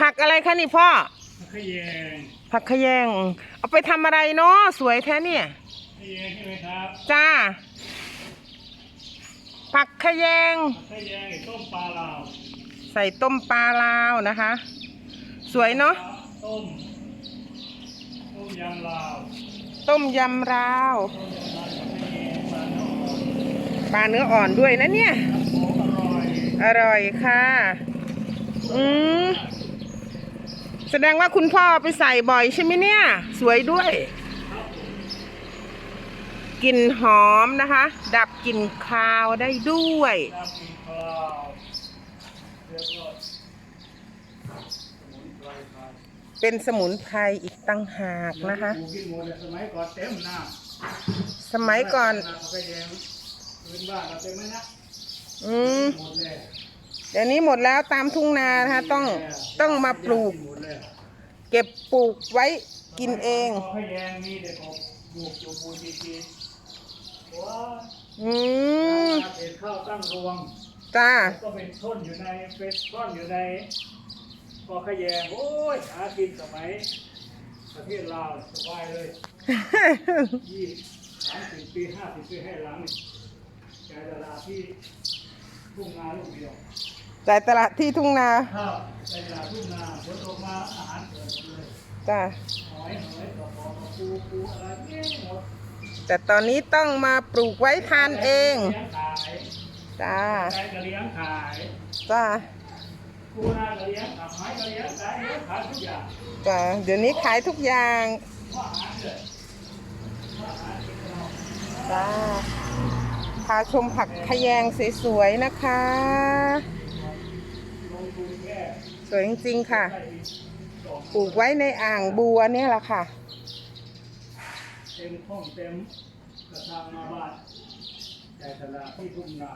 ผักอะไรคะนี่พ่อขยงผักขยง เอาไปทำอะไรเนาะสวยแท้เนี่ยขยงใช่ไหมครับ จ้า ผักขยงขยงต้มปลาลาว ใส่ต้มปลาลาวนะคะ สวยเนาะ ต้ม ต้มยำลาว ต้มยำราวต้มยำลาวกับขยงปลาเนื้ออ่อนปลาเนื้ออ่อนด้วยนะเนี่ยโอ้อร่อยอร่อยค่ะ อืม แสดงว่าคุณพ่อไปใส่บ่อยใช่ไหมเนี่ย สวยด้วยกลิ่นหอมนะคะ ดับกลิ่นคาวได้ด้วยน้ำกินข้าวเรียกว่าสมุนไพรไทยเป็นสมุนไพรอีกตั้งหากนะคะปลูกกินหมดเลยสมัยก่อนเต็มหน้าสมัยก่อนขยงพื้นบ้านเราเต็มไหมนะอืมหมด เลยเดี๋ยวนี้หมดแล้วตามทุ่งนานะคะต้องต้องมาปลูกหมดเลยเก็บปลูกไว้กินเองพอขยงมีเด็กผมปลูกอยู่ปูจีจีว้าอืมเป็นข้าวตั้งรวง จ้า ก็เป็นต้นอยู่ในเป็นต้นอยู่ในพอขยงโอ้ยหากินสมัยประเทศลาวสบายเลยยี่สามสิบปีห้าสิบปีให้หลังนี่แกตลาดที่ทุ่งนาลูกเดียว จ่ายตลาดที่ทุ่งนาข้าวในตลาดทุ่งนาฝนตกมาอาหารเกิดหมดเลยจ้าหอยหอยกระป๋องกระปูปูอะไรเนี่ยหมดแต่ตอนนี้ต้องมาปลูกไว้ทานเองเลี้ยงขายจ้าไก่ก็เลี้ยงขายจ้าปูนาก็เลี้ยงขายหอยก็เลี้ยงขายเลี้ยงขายทุกอย่างจ้าเดี๋ยวนี้ขายทุกอย่างว่าอาหารเลยว่าอาหารกินเราจ้าพาชมผักขยงสวยๆนะคะลงทุนแค่ สวยจริงๆค่ะ ปลูกไว้ในอ่างบัวเนี่ยแหละค่ะ เต็มห้องเต็มกระทางมาบ้านแต่ตลาดที่ทุ่งนา